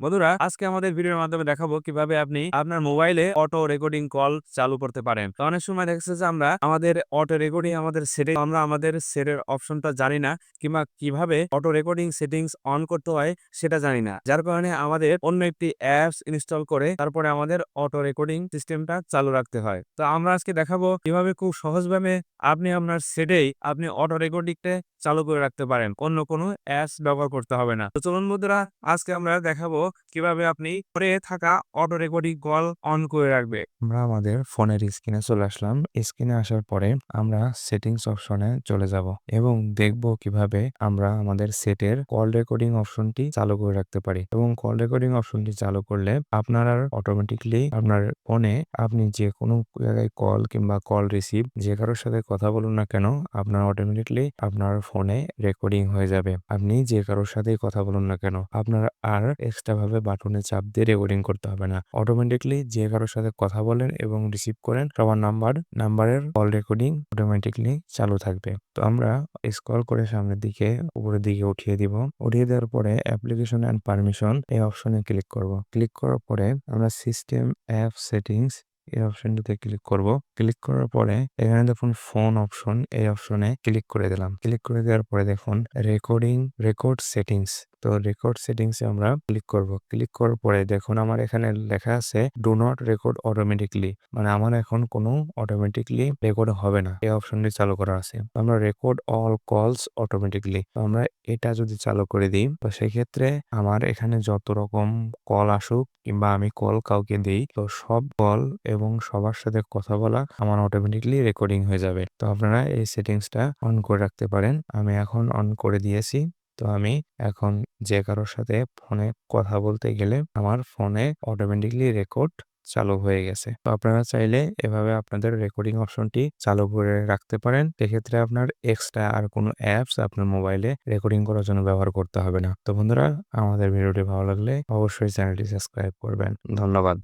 বন্ধুরা, আজকে আমাদের ভিডিওর মাধ্যমে দেখাবো কীভাবে আপনি আপনার মোবাইলে অটো রেকর্ডিং কল চালু করতে পারেন। তো অনেক সময় দেখছে যে আমরা আমাদের অটো রেকর্ডিং আমাদের সেটিং আমরা আমাদের সেটের অপশনটা জানি না কিংবা কীভাবে অটো রেকর্ডিং সেটিংস অন করতে হয় সেটা জানি না। যার কারণে আমাদের অন্য একটি অ্যাপস ইনস্টল করে তারপরে আমাদের অটো রেকর্ডিং সিস্টেমটা চালু রাখতে হয়। তো আমরা আজকে দেখাবো কীভাবে খুব সহজভাবে আপনি আপনার সেটেই আপনি অটো রেকর্ডিংটা চালু করে রাখতে পারেন। অন্য কোনো অ্যাপস ব্যবহার করতে হবে না। তো চলুন বন্ধুরা, আজকে আমরা দেখাবো কীভাবে আপনি পরে থাকা অটো রেকর্ডিং কল অন করে রাখবে। আমরা আমাদের ফোনের স্ক্রিনে চলে আসলাম। স্ক্রিনে আসার পরে আমরা সেটিংস অপশনে চলে যাব এবং দেখব কীভাবে আমরা আমাদের সেটের কল রেকর্ডিং অপশনটি চালু করে রাখতে পারি এবং কল রেকর্ডিং অপশনটি চালু করলে আপনার অটোমেটিকলি আপনার ফোনে আপনি যে কোনো জায়গায় কল কিংবা কল রিসিভ যে কারোর সাথে কথা বলুন না কেন, আপনার অটোমেটিকলি আপনার ফোনে রেকর্ডিং হয়ে যাবে। আপনি যে কারোর সাথেই কথা বলুন না কেন, আপনার আর এক্সট্রা ভাবে বাটনে চাপ দিয়ে রেকর্ডিং করতে হবে না। অটোমেটিকলি যে কারোর সাথে কথা বলেন এবং রিসিভ করেন, সবার নাম্বার, নাম্বারের কল রেকর্ডিং অটোমেটিকলি চালু থাকবে। তো আমরা স্ক্রল করে সামনের দিকে, উপরের দিকে উঠিয়ে দিব। উঠিয়ে দেওয়ার পরে অ্যাপ্লিকেশন অ্যান্ড পারমিশন এই অপশনে ক্লিক করব। ক্লিক করার পরে আমরা সিস্টেম অ্যাপ সেটিংস এই অপশনটিতে ক্লিক করব। ক্লিক করার পরে এখানে দেখুন ফোন অপশন, এই অপশনে ক্লিক করে দিলাম। ক্লিক করে দেওয়ার পরে দেখুন, রেকর্ডিং, রেকর্ড সেটিংস। তো রেকর্ড সেটিংস আমরা ক্লিক করব। ক্লিক করার পরে দেখুন আমার এখানে লেখা আছে ডু নট রেকর্ড অটোমেটিকলি মানে আমার এখন কোনো অটোমেটিকলি রেকর্ড হবে না। এই অপশনটি চালু করা আছে। আমরা রেকর্ড অল কলস অটোমেটিকলি আমরা এটা যদি চালু করে দিই, তো সেক্ষেত্রে আমার এখানে যত রকম কল আসুক কিংবা আমি কল কাউকে দিই, তো সব কল এবং সবার সাথে কথা বলা আমার অটোমেটিকলি রেকর্ডিং হয়ে যাবে। তো আপনারা এই সেটিংসটা অন করে রাখতে পারেন। আমি এখন অন করে দিয়েছি। তো আমি এখন যে কারোর সাথে ফোনে কথা বলতে গেলে আমার ফোনে অটোমেটিকলি রেকর্ড চালু হয়ে গেছে। তো আপনারা চাইলে এভাবে আপনাদের রেকর্ডিং অপশনটি চালু করে রাখতে পারেন। সেক্ষেত্রে আপনার এক্সট্রা আর কোনো অ্যাপস আপনার মোবাইলে রেকর্ডিং করার জন্য ব্যবহার করতে হবে না। তো বন্ধুরা, আমাদের ভিডিওটি ভালো লাগলে অবশ্যই চ্যানেলটি সাবস্ক্রাইব করবেন। ধন্যবাদ।